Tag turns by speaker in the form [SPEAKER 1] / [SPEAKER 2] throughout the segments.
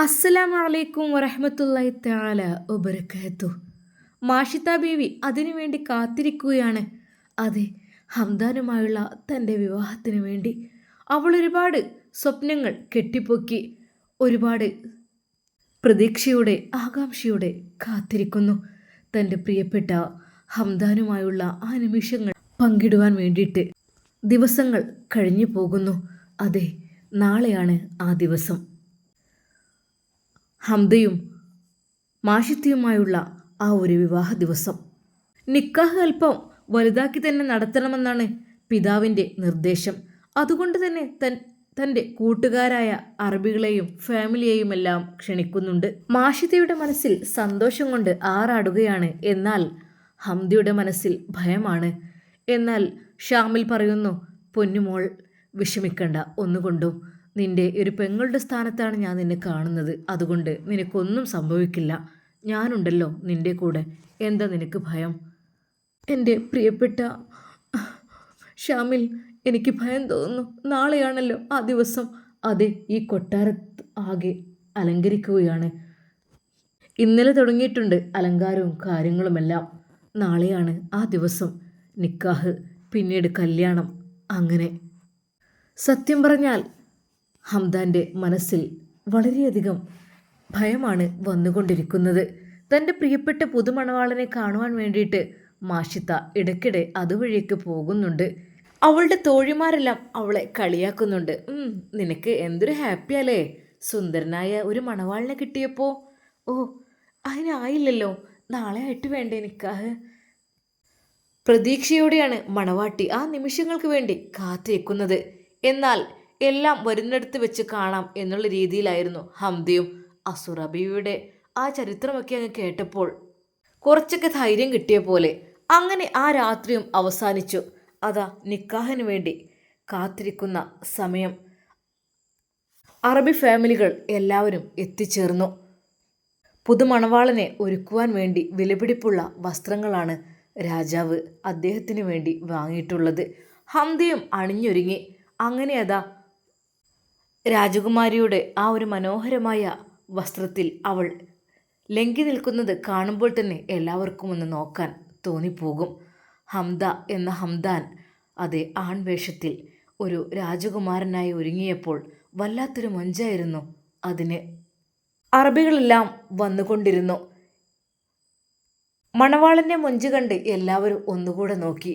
[SPEAKER 1] അസ്സലാമു അലൈക്കും വറഹമത്തല്ലാഹി തആല വബറകാത്തു മാഷിത്ത ബീവി അതിനുവേണ്ടി കാത്തിരിക്കുകയാണ്. അതെ ഹംദാനുമായുള്ള തന്റെ വിവാഹത്തിന് വേണ്ടി അവൾ ഒരുപാട് സ്വപ്നങ്ങൾ കെട്ടിപ്പൊക്കി ഒരുപാട് പ്രതീക്ഷയോടെ ആകാംക്ഷയോടെ കാത്തിരിക്കുന്നു. തന്റെ പ്രിയപ്പെട്ട ഹംദാനുമായുള്ള ആ നിമിഷങ്ങൾ പങ്കിടുവാൻ വേണ്ടിയിട്ട് ദിവസങ്ങൾ കഴിഞ്ഞു പോകുന്നു. അതെ നാളെയാണ് ആ ദിവസം. ഹംദയും മാഷിത്തിയുമായുള്ള ആ ഒരു വിവാഹ ദിവസം. നിക്കാഹ് അല്പം വലുതാക്കി തന്നെ നടത്തണമെന്നാണ് പിതാവിന്റെ നിർദ്ദേശം. അതുകൊണ്ട് തന്നെ തൻ തന്റെ കൂട്ടുകാരായ അറബികളെയും ഫാമിലിയെയും എല്ലാം ക്ഷണിക്കുന്നുണ്ട്. മാഷിതയുടെ മനസ്സിൽ സന്തോഷം കൊണ്ട് ആറാടുകയാണ്. എന്നാൽ ഹംദിയുടെ മനസ്സിൽ ഭയമാണ്. എന്നാൽ ഷാമിൽ പറയുന്നു പൊന്നുമോൾ വിഷമിക്കണ്ട. ഒന്നുകൊണ്ടും നിന്റെ ഒരു പെങ്ങളുടെ സ്ഥാനത്താണ് ഞാൻ നിന്നെ കാണുന്നത്. അതുകൊണ്ട് നിനക്കൊന്നും സംഭവിക്കില്ല. ഞാനുണ്ടല്ലോ നിന്റെ കൂടെ. എന്താ നിനക്ക് ഭയം? എന്റെ പ്രിയപ്പെട്ട ഷാമിൽ എനിക്ക് ഭയം തോന്നുന്നു. നാളെയാണല്ലോ ആ ദിവസം. അതെ ഈ കൊട്ടാരത്ത് ആകെ അലങ്കരിക്കുകയാണ്. ഇന്നലെ തുടങ്ങിയിട്ടുണ്ട് അലങ്കാരവും കാര്യങ്ങളുമെല്ലാം. നാളെയാണ് ആ ദിവസം. നിക്കാഹ് പിന്നീട് കല്യാണം. അങ്ങനെ. സത്യം പറഞ്ഞാൽ ഹംദാന്റെ മനസ്സിൽ വളരെയധികം ഭയമാണ് വന്നുകൊണ്ടിരിക്കുന്നത്. തന്റെ പ്രിയപ്പെട്ട പുതുമണവാളനെ കാണുവാൻ വേണ്ടിയിട്ട് മാഷിത്ത ഇടയ്ക്കിടെ അതുവഴിയേക്ക് പോകുന്നുണ്ട്. അവളുടെ തോഴിമാരെല്ലാം അവളെ കളിയാക്കുന്നുണ്ട്. "ഉം, നിനക്ക് എന്തൊരു ഹാപ്പിയല്ലേ സുന്ദരനായ ഒരു മണവാളിനെ കിട്ടിയപ്പോൾ ഓ അതിനായില്ലല്ലോ നാളെ ആയിട്ട് വേണ്ടേ നിക്കാഹ് പ്രതീക്ഷയോടെയാണ് മണവാട്ടി ആ നിമിഷങ്ങൾക്ക് വേണ്ടി കാത്തിരിക്കുന്നത്. എന്നാൽ എല്ലാം വരുന്നിടത്ത് വെച്ച് കാണാം എന്നുള്ള രീതിയിലായിരുന്നു ഹംദയും അസുറബിയുടെ ആ ചരിത്രമൊക്കെ അങ്ങ് കേട്ടപ്പോൾ. കുറച്ചൊക്കെ ധൈര്യം കിട്ടിയ പോലെ അങ്ങനെ ആ രാത്രിയും അവസാനിച്ചു. അതാ നിക്കാഹിന് വേണ്ടി കാത്തിരിക്കുന്ന സമയം. അറബി ഫാമിലികൾ എല്ലാവരും എത്തിച്ചേർന്നു. പുതുമണവാളനെ ഒരുക്കുവാൻ വേണ്ടി വിലപിടിപ്പുള്ള വസ്ത്രങ്ങളാണ് രാജാവ് അദ്ദേഹത്തിന് വേണ്ടി വാങ്ങിയിട്ടുള്ളത്. ഹംദയും അണിഞ്ഞൊരുങ്ങി. അങ്ങനെ അതാ രാജകുമാരിയുടെ ആ ഒരു മനോഹരമായ വസ്ത്രത്തിൽ അവൾ ലങ്കി നിൽക്കുന്നത് കാണുമ്പോൾ തന്നെ എല്ലാവർക്കും ഒന്ന് നോക്കാൻ തോന്നിപ്പോകും. ഹംദ എന്ന ഹംദാൻ അതെ ആൺവേഷത്തിൽ ഒരു രാജകുമാരനായി ഒരുങ്ങിയപ്പോൾ വല്ലാത്തൊരു മൊഞ്ചായിരുന്നു അതിന്. അറബികളെല്ലാം വന്നുകൊണ്ടിരുന്നു. മണവാളന്റെ മൊഞ്ച് കണ്ട് എല്ലാവരും ഒന്നുകൂടെ നോക്കി.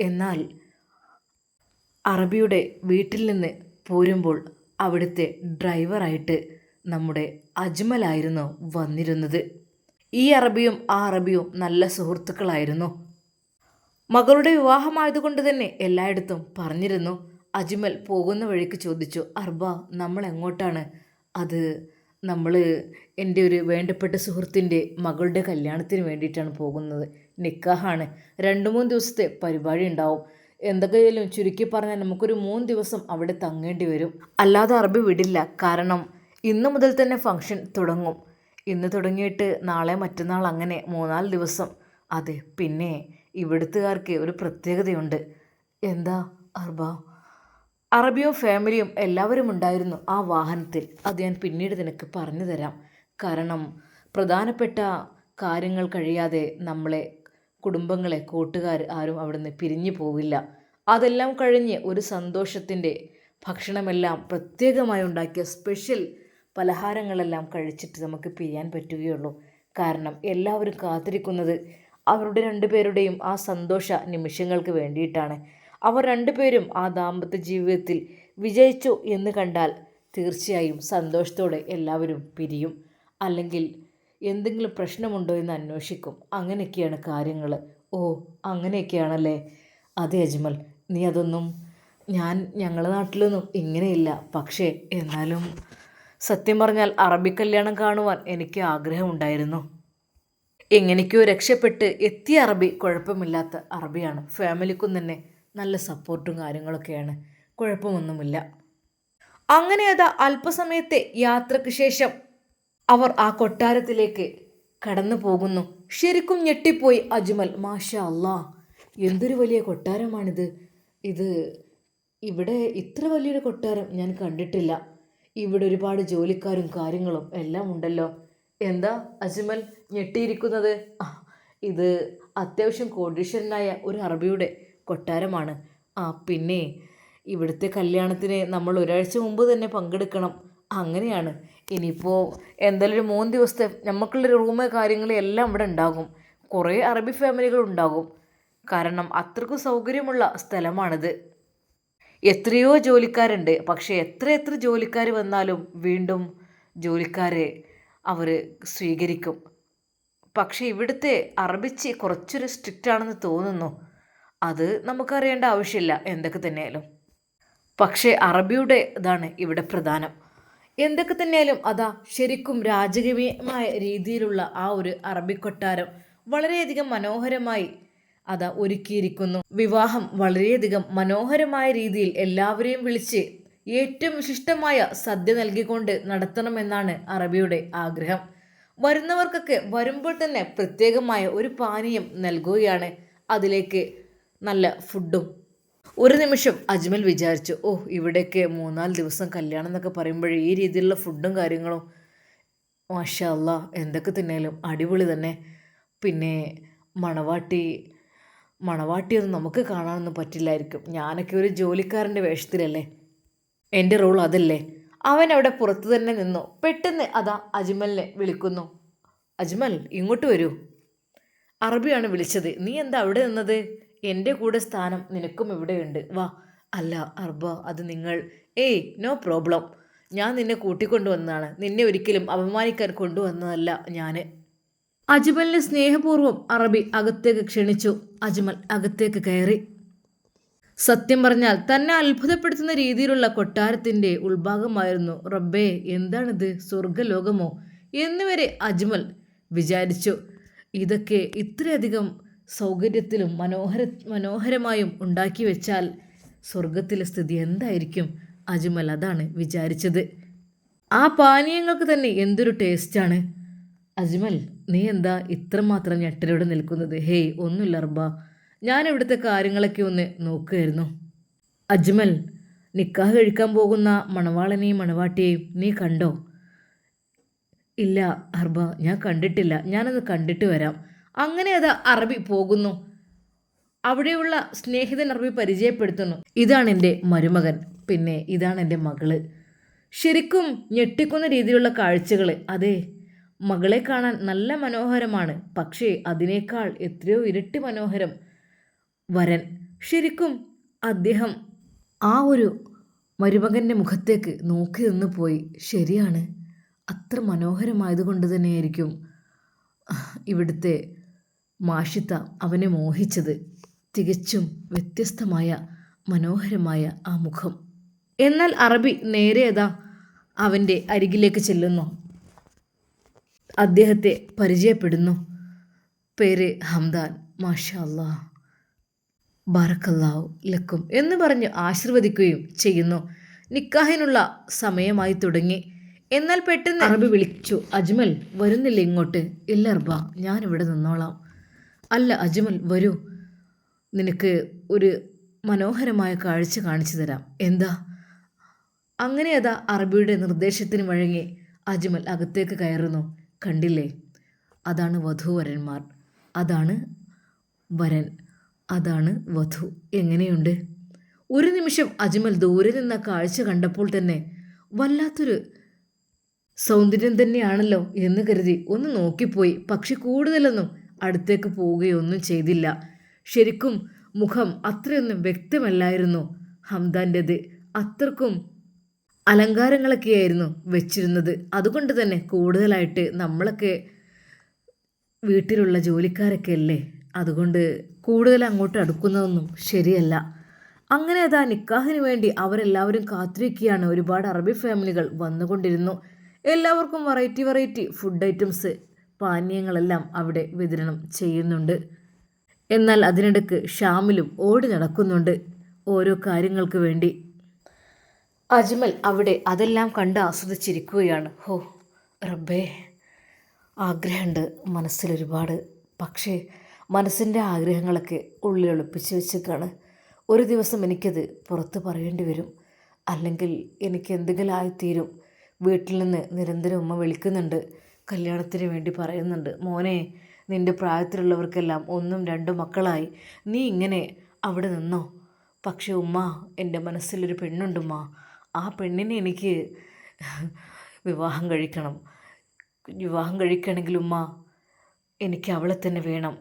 [SPEAKER 1] എന്നാൽ അറബിയുടെ വീട്ടിൽ നിന്ന് പോരുമ്പോൾ അവിടുത്തെ ഡ്രൈവറായിട്ട് നമ്മുടെ അജ്മലായിരുന്നു വന്നിരുന്നത്. ഈ അറബിയും ആ അറബിയും നല്ല സുഹൃത്തുക്കളായിരുന്നു. മകളുടെ വിവാഹമായതുകൊണ്ട് തന്നെ എല്ലായിടത്തും പറഞ്ഞിരുന്നു. അജ്മൽ പോകുന്ന വഴിക്ക് ചോദിച്ചു അർബ നമ്മൾ എങ്ങോട്ടാണ് അത് നമ്മൾ എന്റെ ഒരു വേണ്ടപ്പെട്ട സുഹൃത്തിന്റെ മകളുടെ കല്യാണത്തിന് വേണ്ടിയിട്ടാണ് പോകുന്നത്. നിക്കാഹാണ്. രണ്ട് മൂന്ന് ദിവസത്തെ പരിപാടി ഉണ്ടാവും. എന്തൊക്കെയായാലും ചുരുക്കി പറഞ്ഞാൽ നമുക്കൊരു മൂന്ന് ദിവസം അവിടെ തങ്ങേണ്ടി വരും. അല്ലാതെ അറബി വിടില്ല. കാരണം ഇന്ന് മുതൽ തന്നെ ഫംഗ്ഷൻ തുടങ്ങും. ഇന്ന് തുടങ്ങിയിട്ട് നാളെ മറ്റന്നാൾ അങ്ങനെ മൂന്നാൽ ദിവസം. അതെ പിന്നെ ഇവിടുത്തുകാർക്ക് ഒരു പ്രത്യേകതയുണ്ട്. എന്താ അർബ? അറബിയും ഫാമിലിയും എല്ലാവരും ഉണ്ടായിരുന്നു ആ വാഹനത്തിൽ. അത് ഞാൻ പിന്നീട് നിനക്ക് പറഞ്ഞു തരാം കാരണം പ്രധാനപ്പെട്ട കാര്യങ്ങൾ കഴിയാതെ നമ്മളെ കുടുംബങ്ങളെ കൂട്ടുകാർ ആരും അവിടുന്ന് പിരിഞ്ഞു പോവില്ല. അതെല്ലാം കഴിഞ്ഞ് ഒരു സന്തോഷത്തിന്റെ ഭക്ഷണമെല്ലാം പ്രത്യേകമായി ഉണ്ടാക്കിയ സ്പെഷ്യൽ പലഹാരങ്ങളെല്ലാം കഴിച്ചിട്ട് നമുക്ക് പിരിയാൻ പറ്റുകയുള്ളൂ. കാരണം എല്ലാവരും കാത്തിരിക്കുന്നത് അവരുടെ രണ്ടുപേരുടെയും ആ സന്തോഷ നിമിഷങ്ങൾക്ക് വേണ്ടിയിട്ടാണ്. അവർ രണ്ടുപേരും ആ ദാമ്പത്യ ജീവിതത്തിൽ വിജയിച്ചു എന്ന് കണ്ടാൽ തീർച്ചയായും സന്തോഷത്തോടെ എല്ലാവരും പിരിയും. അല്ലെങ്കിൽ എന്തെങ്കിലും പ്രശ്നമുണ്ടോ എന്ന് അന്വേഷിക്കും. അങ്ങനെയൊക്കെയാണ് കാര്യങ്ങൾ ഓ അങ്ങനെയൊക്കെയാണല്ലേ? അതെ അജ്മൽ. നീ അതൊന്നും ഞാൻ ഞങ്ങളുടെ നാട്ടിലൊന്നും ഇങ്ങനെയില്ല. പക്ഷേ എന്നാലും സത്യം പറഞ്ഞാൽ അറബി കല്യാണം കാണുവാൻ എനിക്ക് ആഗ്രഹമുണ്ടായിരുന്നു. എങ്ങനെയൊക്കെയോ രക്ഷപ്പെട്ട് എത്തിയ അറബി കുഴപ്പമില്ലാത്ത അറബിയാണ്. ഫാമിലിക്കും തന്നെ നല്ല സപ്പോർട്ടും കാര്യങ്ങളൊക്കെയാണ്. കുഴപ്പമൊന്നുമില്ല. അങ്ങനെ അതാ അല്പസമയത്തെ യാത്രയ്ക്ക് ശേഷം അവർ ആ കൊട്ടാരത്തിലേക്ക് കടന്നു പോകുന്നു. ശരിക്കും ഞെട്ടിപ്പോയി അജ്മൽ. മാഷ അല്ലാ എന്തൊരു വലിയ കൊട്ടാരമാണിത്. ഇത് ഇവിടെ ഇത്ര വലിയൊരു കൊട്ടാരം ഞാൻ കണ്ടിട്ടില്ല. ഇവിടെ ഒരുപാട് ജോലിക്കാരും കാര്യങ്ങളും എല്ലാം ഉണ്ടല്ലോ. എന്താ അജ്മൽ ഞെട്ടിയിരിക്കുന്നത്? ഇത് അത്യാവശ്യം കോടീശ്വരനായ ഒരു അറബിയുടെ കൊട്ടാരമാണ്. ആ പിന്നെ ഇവിടുത്തെ കല്യാണത്തിന് നമ്മൾ ഒരാഴ്ച മുമ്പ് തന്നെ പങ്കെടുക്കണം. അങ്ങനെയാണ്. ഇനിയിപ്പോൾ എന്തായാലും ഒരു മൂന്ന് ദിവസത്തെ നമുക്കുള്ളൊരു റൂമ് കാര്യങ്ങൾ എല്ലാം ഇവിടെ ഉണ്ടാകും. കുറേ അറബി ഫാമിലികൾ ഉണ്ടാകും. കാരണം അത്രക്കും സൗകര്യമുള്ള സ്ഥലമാണിത്. എത്രയോ ജോലിക്കാരുണ്ട്. പക്ഷേ എത്ര എത്ര ജോലിക്കാർ വന്നാലും വീണ്ടും ജോലിക്കാരെ അവർ സ്വീകരിക്കും. പക്ഷേ ഇവിടുത്തെ അറബിച്ച് കുറച്ചൊരു സ്ട്രിക്റ്റ് ആണെന്ന് തോന്നുന്നു. അത് നമുക്കറിയേണ്ട ആവശ്യമില്ല. എന്തൊക്കെ തന്നെയാലും. പക്ഷേ അറബിയുടെ ഇതാണ് ഇവിടെ പ്രധാനം. എന്തൊക്കെ തന്നെയാലും അതാ ശരിക്കും രാജകീയമായ രീതിയിലുള്ള ആ ഒരു അറബിക്കൊട്ടാരം വളരെയധികം മനോഹരമായി അതാ ഒരുക്കിയിരിക്കുന്നു. വിവാഹം വളരെയധികം മനോഹരമായ രീതിയിൽ എല്ലാവരെയും വിളിച്ച് ഏറ്റവും വിശിഷ്ടമായ സദ്യ നൽകിക്കൊണ്ട് നടത്തണമെന്നാണ് അറബിയുടെ ആഗ്രഹം. വരുന്നവർക്കൊക്കെ വരുമ്പോൾ തന്നെ പ്രത്യേകമായ ഒരു പാനീയം നൽകുകയാണ് അതിലേക്ക് നല്ല ഫുഡും ഒരു നിമിഷം അജ്മൽ വിചാരിച്ചു ഓ ഇവിടെയൊക്കെ മൂന്നാൽ ദിവസം കല്യാണം എന്നൊക്കെ പറയുമ്പോഴേ ഈ രീതിയിലുള്ള ഫുഡും കാര്യങ്ങളും മാഷാ എന്തൊക്കെ തിന്നാലും അടിപൊളി തന്നെ. പിന്നെ മണവാട്ടി മണവാട്ടിയൊന്നും നമുക്ക് കാണാനൊന്നും പറ്റില്ലായിരിക്കും. ഞാനൊക്കെ ഒരു ജോലിക്കാരന്റെ വേഷത്തിലല്ലേ? എന്റെ റോൾ അതല്ലേ? അവൻ അവിടെ പുറത്തു തന്നെ നിന്നു. പെട്ടെന്ന് അതാ അജ്മലിനെ വിളിക്കുന്നു. അജ്മൽ ഇങ്ങോട്ട് വരൂ. അറബിയാണ് വിളിച്ചത്. നീ എന്താ അവിടെ നിന്നത്? എന്റെ കൂടെ സ്ഥാനം നിനക്കും ഇവിടെയുണ്ട്. വാ. അല്ല അർബ അത് നിങ്ങൾ. ഏയ് നോ പ്രോബ്ലം. ഞാൻ നിന്നെ കൂട്ടിക്കൊണ്ടുവന്നതാണ്. നിന്നെ ഒരിക്കലും അപമാനിക്കാൻ കൊണ്ടുവന്നതല്ല ഞാൻ അജ്മലിനെ സ്നേഹപൂർവം അറബി അകത്തേക്ക് ക്ഷണിച്ചു. അജ്മൽ അകത്തേക്ക് കയറി. സത്യം പറഞ്ഞാൽ തന്നെ അത്ഭുതപ്പെടുത്തുന്ന രീതിയിലുള്ള കൊട്ടാരത്തിന്റെ ഉൾഭാഗമായിരുന്നു. റബ്ബേ എന്താണിത്? സ്വർഗലോകമോ എന്നുവരെ അജ്മൽ വിചാരിച്ചു. ഇതൊക്കെ ഇത്രയധികം സൗകര്യത്തിലും മനോഹര മനോഹരമായും ഉണ്ടാക്കി വെച്ചാൽ സ്വർഗത്തിലെ സ്ഥിതി എന്തായിരിക്കും? അജ്മൽ അതാണ് വിചാരിച്ചത്. ആ പാനീയങ്ങൾക്ക് തന്നെ എന്തൊരു ടേസ്റ്റാണ് അജ്മൽ നീ എന്താ ഇത്രമാത്രം ഞെട്ടലോടെ നിൽക്കുന്നത്? ഹേയ് ഒന്നുമില്ല അർബ ഞാൻ ഇവിടുത്തെ കാര്യങ്ങളൊക്കെ ഒന്ന് നോക്കുകയായിരുന്നു അജ്മൽ നിക്കാഹ് കഴിക്കാൻ പോകുന്ന മണവാളനെയും മണവാട്ടിയെയും നീ കണ്ടോ? ഇല്ല ഹർബ ഞാൻ കണ്ടിട്ടില്ല. ഞാനത് കണ്ടിട്ട് വരാം. അങ്ങനെ അത് അറബി പോകുന്നു. അവിടെയുള്ള സ്നേഹിതൻ അറബി പരിചയപ്പെടുത്തുന്നു. ഇതാണ് എന്റെ മരുമകൻ. പിന്നെ ഇതാണ് എന്റെ മകൾ. ശരിക്കും ഞെട്ടിക്കുന്ന രീതിയിലുള്ള കാഴ്ചകൾ അതെ മകളെ കാണാൻ നല്ല മനോഹരമാണ്. പക്ഷേ അതിനേക്കാൾ എത്രയോ ഇരട്ടി മനോഹരം വരൻ. ശരിക്കും അദ്ദേഹം ആ ഒരു മരുമകന്റെ മുഖത്തേക്ക് നോക്കി നിന്ന് പോയി. ശരിയാണ് അത്ര മനോഹരമായതുകൊണ്ട് തന്നെയായിരിക്കും ഇവിടുത്തെ മാഷിത്ത അവനെ മോഹിച്ചത് തികച്ചും വ്യത്യസ്തമായ മനോഹരമായ ആ മുഖം. എന്നാൽ അറബി നേരെ അതാ അവന്റെ അരികിലേക്ക് ചെല്ലുന്നു. അദ്ദേഹത്തെ പരിചയപ്പെടുന്നു. പേര് ഹംദാൻ. മാഷാ അല്ലാ ബാറക്കല്ലാവു ലക്കും എന്ന് പറഞ്ഞ് ആശീർവദിക്കുകയും ചെയ്യുന്നു. നിക്കാഹിനുള്ള സമയമായി തുടങ്ങി. എന്നാൽ പെട്ടെന്ന് അറബി വിളിച്ചു. അജ്മൽ വരുന്നില്ല ഇങ്ങോട്ട്? ഇല്ല അർബ ഞാനിവിടെ നിന്നോളാം. അല്ല അജ്മൽ വരൂ. നിനക്ക് ഒരു മനോഹരമായ കാഴ്ച കാണിച്ചു തരാം. എന്താ? അങ്ങനെ അതാ അറബിയുടെ നിർദ്ദേശത്തിന് വഴങ്ങി അജ്മൽ അകത്തേക്ക് കയറുന്നു. കണ്ടില്ലേ? അതാണ് വധൂവരന്മാർ അതാണ് വരൻ. അതാണ് വധു. എങ്ങനെയുണ്ട്? ഒരു നിമിഷം അജ്മൽ ദൂരെ നിന്ന കാഴ്ച കണ്ടപ്പോൾ തന്നെ വല്ലാത്തൊരു സൗന്ദര്യം തന്നെയാണല്ലോ എന്ന് കരുതി ഒന്ന് നോക്കിപ്പോയി. പക്ഷെ കൂടുതലൊന്നും അടുത്തേക്ക് പോവുകയൊന്നും ചെയ്തില്ല. ശരിക്കും മുഖം അത്രയൊന്നും വ്യക്തമല്ലായിരുന്നു. ഹംദാന്റെത് അത്രക്കും അലങ്കാരങ്ങളൊക്കെയായിരുന്നു വെച്ചിരുന്നത്. അതുകൊണ്ട് തന്നെ കൂടുതലായിട്ട് നമ്മളൊക്കെ വീട്ടിലുള്ള ജോലിക്കാരൊക്കെ അല്ലേ? അതുകൊണ്ട് കൂടുതൽ അങ്ങോട്ട് അടുക്കുന്നതൊന്നും ശരിയല്ല. അങ്ങനെ അതാ നിക്കാഹിന് വേണ്ടി അവരെല്ലാവരും കാത്തിരിക്കുകയാണ്. ഒരുപാട് അറബി ഫാമിലികൾ വന്നുകൊണ്ടിരുന്നു. എല്ലാവർക്കും വെറൈറ്റി വെറൈറ്റി ഫുഡ് ഐറ്റംസ് പാനീയങ്ങളെല്ലാം അവിടെ വിതരണം ചെയ്യുന്നുണ്ട്. എന്നാൽ അതിനിടക്ക് ഷാമിലും ഓടി നടക്കുന്നുണ്ട് ഓരോ കാര്യങ്ങൾക്ക് വേണ്ടി. അജ്മൽ അവിടെ അതെല്ലാം കണ്ട് ആസ്വദിച്ചിരിക്കുകയാണ്. ഹോ റബ്ബേ. ആഗ്രഹമുണ്ട് മനസ്സിലൊരുപാട് പക്ഷേ മനസ്സിന്റെ ആഗ്രഹങ്ങളൊക്കെ ഉള്ളിൽ ഒളിപ്പിച്ച് വെച്ചേക്കാണ്. ഒരു ദിവസം എനിക്കത് പുറത്ത് പറയേണ്ടി വരും. അല്ലെങ്കിൽ എനിക്ക് എന്തെങ്കിലും ആയിത്തീരും വീട്ടിൽ നിന്ന് നിരന്തരം ഉമ്മ വിളിക്കുന്നുണ്ട്. കല്യാണത്തിന് വേണ്ടി പറയുന്നുണ്ട്. മോനെ നിന്റെ പ്രായത്തിലുള്ളവർക്കെല്ലാം ഒന്നും രണ്ടും മക്കളായി. നീ ഇങ്ങനെ അവിടെ നിന്നോ? പക്ഷേ ഉമ്മ എന്റെ മനസ്സിലൊരു പെണ്ണുണ്ടുമ്മ. ആ പെണ്ണിനെ എനിക്ക് വിവാഹം കഴിക്കണം. വിവാഹം കഴിക്കണമെങ്കിൽ ഉമ്മ എനിക്ക് അവളെ തന്നെ വേണം.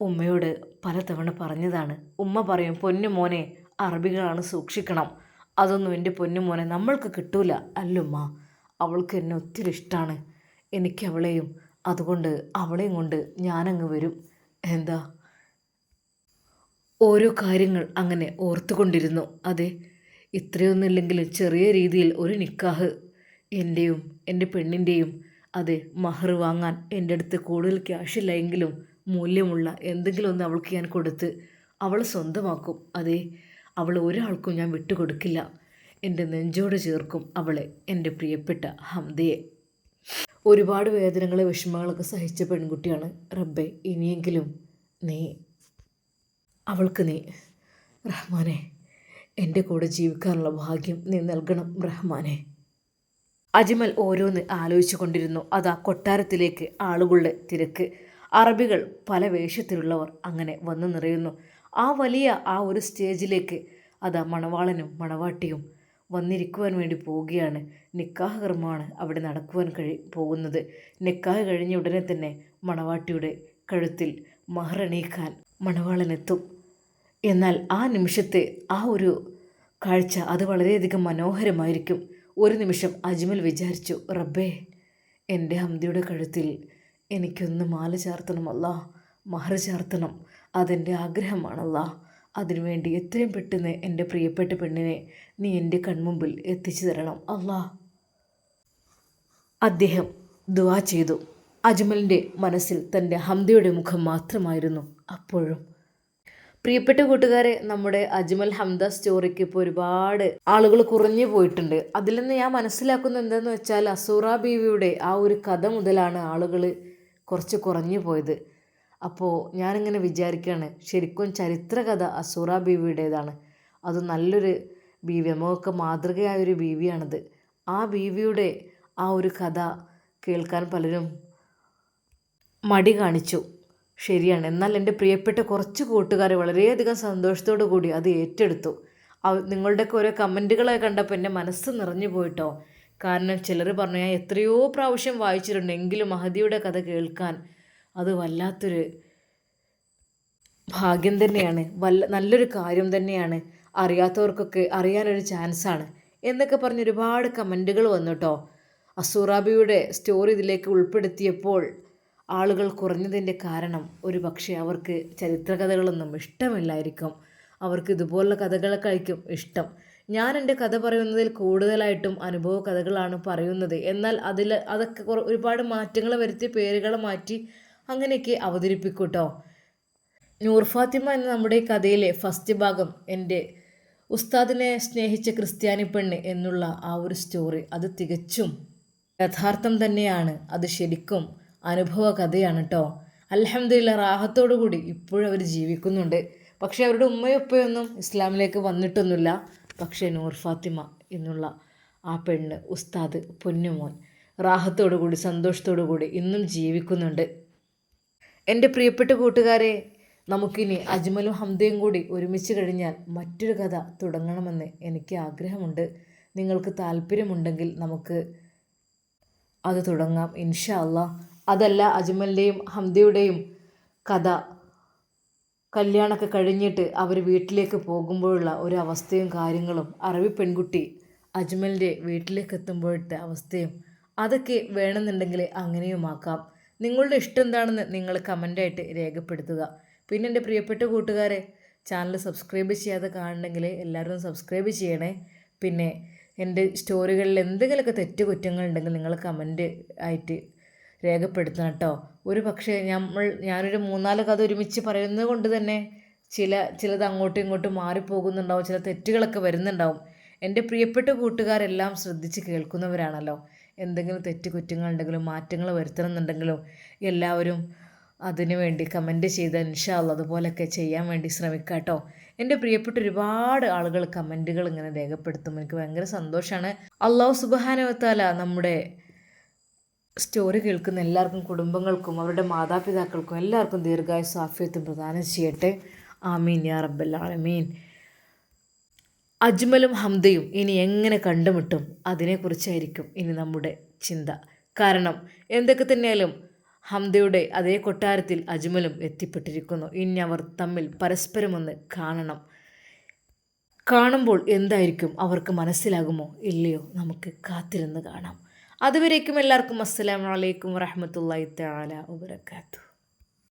[SPEAKER 1] ഉമ്മയോട് പലതവണ പറഞ്ഞതാണ്. ഉമ്മ പറയും പൊന്നു മോനെ അറബികളാണ് സൂക്ഷിക്കണം. അതൊന്നും എന്റെ പൊന്നു മോനെ നമ്മൾക്ക് കിട്ടൂല. അല്ലുമ്മ അവൾക്ക് എന്നെ ഒത്തിരി ഇഷ്ടമാണ് എനിക്ക് അവളെയും അതുകൊണ്ട് അവളെയും കൊണ്ട് ഞാനങ്ങ് വരും. എന്താ? ഓരോ കാര്യങ്ങൾ അങ്ങനെ ഓർത്തുകൊണ്ടിരുന്നു. അതെ ഇത്രയൊന്നുമില്ലെങ്കിലും ചെറിയ രീതിയിൽ ഒരു നിക്കാഹ്. എന്റെയും എന്റെ പെണ്ണിന്റെയും അതെ മഹർ വാങ്ങാൻ എന്റെ അടുത്ത് കൂടുതൽ ക്യാഷ് ഇല്ലെങ്കിലും മൂല്യമുള്ള എന്തെങ്കിലും ഒന്ന് അവൾക്ക് ഞാൻ കൊടുത്ത് അവൾ സ്വന്തമാക്കും. അതെ അവൾ ഒരാൾക്കും ഞാൻ വിട്ടുകൊടുക്കില്ല. എന്റെ നെഞ്ചോട് ചേർക്കും അവളെ എന്റെ പ്രിയപ്പെട്ട ഹംദയെ. ഒരുപാട് വേദനകളെ വിഷമങ്ങളൊക്കെ സഹിച്ച പെൺകുട്ടിയാണ് റബ്ബെ. ഇനിയെങ്കിലും നീ അവൾക്ക് നീ റഹ്മാനെ എന്റെ കൂടെ ജീവിക്കാനുള്ള ഭാഗ്യം നീ നൽകണം റഹ്മാനെ. അജ്മൽ ഓരോന്ന് ആലോചിച്ചു കൊണ്ടിരുന്നു. അതാ കൊട്ടാരത്തിലേക്ക് ആളുകളുടെ തിരക്ക്. അറബികൾ പല വേഷത്തിലുള്ളവർ അങ്ങനെ വന്നു നിറയുന്നു. ആ വലിയ ആ ഒരു സ്റ്റേജിലേക്ക് അതാ മണവാളനും മണവാട്ടിയും വന്നിരിക്കുവാൻ വേണ്ടി പോവുകയാണ്. നിക്കാഹ് കർമ്മമാണ് അവിടെ നടക്കുവാൻ കഴി പോകുന്നത്. നിക്കാഹ് കഴിഞ്ഞ ഉടനെ തന്നെ മണവാട്ടിയുടെ കഴുത്തിൽ മഹറണീക്കാൻ മണവാളനെത്തും എന്നാൽ ആ നിമിഷത്തെ ആ ഒരു കാഴ്ച അത് വളരെയധികം മനോഹരമായിരിക്കും. ഒരു നിമിഷം അജ്മൽ വിചാരിച്ചു റബ്ബേ എന്റെ ഹംദിയുടെ കഴുത്തിൽ എനിക്കൊന്ന് മാല ചാർത്തണമല്ല മഹർ ചാർത്തണം. അതെന്റെ ആഗ്രഹമാണല്ല അതിനുവേണ്ടി എത്രയും പെട്ടെന്ന് എന്റെ പ്രിയപ്പെട്ട പെണ്ണിനെ നീ എന്റെ കൺമുമ്പിൽ എത്തിച്ചു തരണം അള്ളാ അദ്ദേഹം ദുവാ ചെയ്തു. അജ്മലിന്റെ മനസ്സിൽ തന്റെ ഹംദയുടെ മുഖം മാത്രമായിരുന്നു അപ്പോഴും. പ്രിയപ്പെട്ട കൂട്ടുകാരെ നമ്മുടെ അജ്മൽ ഹംദ സ്റ്റോറിക്ക് ഇപ്പോൾ ഒരുപാട് ആളുകൾ കുറഞ്ഞു പോയിട്ടുണ്ട്. അതിൽ നിന്ന് ഞാൻ മനസ്സിലാക്കുന്നത് എന്താണെന്ന് വെച്ചാൽ അസൂറ ബീവിയുടെ ആ ഒരു കഥ മുതലാണ് ആളുകൾ കുറച്ച് കുറഞ്ഞു പോയത്. അപ്പോൾ ഞാനിങ്ങനെ വിചാരിക്കുകയാണ് ശരിക്കും ചരിത്രകഥ അസൂറ ബീവിയുടേതാണ്. അത് നല്ലൊരു ബീവി നമുക്കൊക്കെ മാതൃകയായൊരു ബീവിയാണത്. ആ ബീവിയുടെ ആ ഒരു കഥ കേൾക്കാൻ പലരും മടി കാണിച്ചു. ശരിയാണ് എന്നാൽ എന്റെ പ്രിയപ്പെട്ട കുറച്ച് കൂട്ടുകാർ വളരെയധികം സന്തോഷത്തോടു കൂടി അത് ഏറ്റെടുത്തു. നിങ്ങളുടെയൊക്കെ ഓരോ കമന്റുകളെ കണ്ടപ്പോൾ എന്റെ മനസ്സ് നിറഞ്ഞു പോയിട്ടോ? കാരണം ചിലർ പറഞ്ഞു ഞാൻ എത്രയോ പ്രാവശ്യം വായിച്ചിട്ടുണ്ട് എങ്കിലും മഹതിയുടെ കഥ കേൾക്കാൻ അത് വല്ലാത്തൊരു ഭാഗ്യം തന്നെയാണ്. വല്ല നല്ലൊരു കാര്യം തന്നെയാണ്. അറിയാത്തവർക്കൊക്കെ അറിയാനൊരു ചാൻസാണ്. എന്നൊക്കെ പറഞ്ഞ് ഒരുപാട് കമന്റുകൾ വന്നു കേട്ടോ അസൂറാബിയുടെ സ്റ്റോറി ഇതിലേക്ക് ഉൾപ്പെടുത്തിയപ്പോൾ ആളുകൾ കുറഞ്ഞതിന്റെ കാരണം ഒരു പക്ഷേ അവർക്ക് ചരിത്രകഥകളൊന്നും ഇഷ്ടമില്ലായിരിക്കും. അവർക്ക് ഇതുപോലുള്ള കഥകളൊക്കെ ആയിരിക്കും ഇഷ്ടം. ഞാൻ എന്റെ കഥ പറയുന്നതിൽ കൂടുതലായിട്ടും അനുഭവ കഥകളാണ് പറയുന്നത്. എന്നാൽ അതിൽ അതൊക്കെ ഒരുപാട് മാറ്റങ്ങൾ വരുത്തി പേരുകൾ മാറ്റി അങ്ങനെയൊക്കെ അവതരിപ്പിക്കൂട്ടോ. നൂർ ഫാത്തിമ എന്ന നമ്മുടെ കഥയിലെ ഫസ്റ്റ് ഭാഗം എന്റെ ഉസ്താദിനെ സ്നേഹിച്ച ക്രിസ്ത്യാനി പെണ്ണ് എന്നുള്ള ആ ഒരു സ്റ്റോറി അത് തികച്ചും യഥാർത്ഥം തന്നെയാണ്. അത് ശരിക്കും അനുഭവ കഥയാണ് കേട്ടോ അലഹമ്മദില്ല റാഹത്തോടു കൂടി ഇപ്പോഴും ജീവിക്കുന്നുണ്ട്. പക്ഷേ അവരുടെ ഉമ്മയൊപ്പയൊന്നും ഇസ്ലാമിലേക്ക് വന്നിട്ടൊന്നുമില്ല. പക്ഷേ നൂർ ഫാത്തിമ എന്നുള്ള ആ പെണ്ണ് ഉസ്താദ് പൊന്നുമോൻ റാഹത്തോടു കൂടി സന്തോഷത്തോടു കൂടി ഇന്നും ജീവിക്കുന്നുണ്ട്. എന്റെ പ്രിയപ്പെട്ട കൂട്ടുകാരെ നമുക്കിനി അജ്മലും ഹംദയും കൂടി ഒരുമിച്ച് കഴിഞ്ഞാൽ മറ്റൊരു കഥ തുടങ്ങണമെന്ന് എനിക്ക് ആഗ്രഹമുണ്ട്. നിങ്ങൾക്ക് താല്പര്യമുണ്ടെങ്കിൽ നമുക്ക് അത് തുടങ്ങാം ഇൻഷാ അല്ലാ. അതല്ല അജ്മലിന്റെയും ഹംദയുടെയും കഥ കല്യാണമൊക്കെ കഴിഞ്ഞിട്ട് അവർ വീട്ടിലേക്ക് പോകുമ്പോഴുള്ള ഒരു അവസ്ഥയും കാര്യങ്ങളും അറബി പെൺകുട്ടി അജ്മലിന്റെ വീട്ടിലേക്ക് എത്തുമ്പോഴത്തെ അവസ്ഥയും അതൊക്കെ വേണമെന്നുണ്ടെങ്കിൽ അങ്ങനെയുമാക്കാം നിങ്ങളുടെ ഇഷ്ടം എന്താണെന്ന് നിങ്ങൾ കമന്റായിട്ട് രേഖപ്പെടുത്തുക. പിന്നെ എന്റെ പ്രിയപ്പെട്ട കൂട്ടുകാരെ ചാനൽ സബ്സ്ക്രൈബ് ചെയ്യാതെ കാണണമെങ്കിൽ എല്ലാവരും സബ്സ്ക്രൈബ് ചെയ്യണേ. പിന്നെ എന്റെ സ്റ്റോറികളിൽ എന്തെങ്കിലുമൊക്കെ തെറ്റ് കുറ്റങ്ങളുണ്ടെങ്കിൽ നിങ്ങൾ കമന്റ് ആയിട്ട് രേഖപ്പെടുത്തണം കേട്ടോ. ഒരു പക്ഷേ നമ്മൾ ഞാനൊരു മൂന്നാൽ കഥ ഒരുമിച്ച് പറയുന്നത് കൊണ്ട് തന്നെ ചില ചിലത് അങ്ങോട്ടും ഇങ്ങോട്ടും മാറിപ്പോകുന്നുണ്ടാവും ചില തെറ്റുകളൊക്കെ വരുന്നുണ്ടാവും. എന്റെ പ്രിയപ്പെട്ട കൂട്ടുകാരെല്ലാം ശ്രദ്ധിച്ച് കേൾക്കുന്നവരാണല്ലോ. എന്തെങ്കിലും തെറ്റ് കുറ്റങ്ങളുണ്ടെങ്കിലും മാറ്റങ്ങൾ വരുത്തണമെന്നുണ്ടെങ്കിലും എല്ലാവരും അതിനു വേണ്ടി കമന്റ് ചെയ്ത് ഇൻഷാല്ല അതുപോലെയൊക്കെ ചെയ്യാൻ വേണ്ടി ശ്രമിക്കുക കേട്ടോ എന്റെ പ്രിയപ്പെട്ട ഒരുപാട് ആളുകൾ കമന്റുകൾ ഇങ്ങനെ രേഖപ്പെടുത്തും. എനിക്ക് ഭയങ്കര സന്തോഷമാണ് അള്ളാഹു സുബഹാനവത്താല നമ്മുടെ സ്റ്റോറി കേൾക്കുന്ന എല്ലാവർക്കും കുടുംബങ്ങൾക്കും അവരുടെ മാതാപിതാക്കൾക്കും എല്ലാവർക്കും ദീർഘായുസ് പ്രദാനം ചെയ്യട്ടെ. ആമീൻ യാ റബ്ബൽ ആലമീൻ. അജ്മലും ഹംദയും ഇനി എങ്ങനെ കണ്ടുമുട്ടും? അതിനെക്കുറിച്ചായിരിക്കും ഇനി നമ്മുടെ ചിന്ത. കാരണം എന്തൊക്കെ തന്നെയാലും ഹംദയുടെ അതേ കൊട്ടാരത്തിൽ അജ്മലും എത്തിപ്പെട്ടിരിക്കുന്നു. ഇനി അവർ തമ്മിൽ പരസ്പരമൊന്ന് കാണണം. കാണുമ്പോൾ എന്തായിരിക്കും? അവർക്ക് മനസ്സിലാകുമോ? ഇല്ലയോ? നമുക്ക് കാത്തിരുന്ന് കാണാം. അതുവരേക്കും എല്ലാവർക്കും അസ്സലാമലൈക്കും വറഹമത്തല്ലാ തആല വബറകാതുഹു.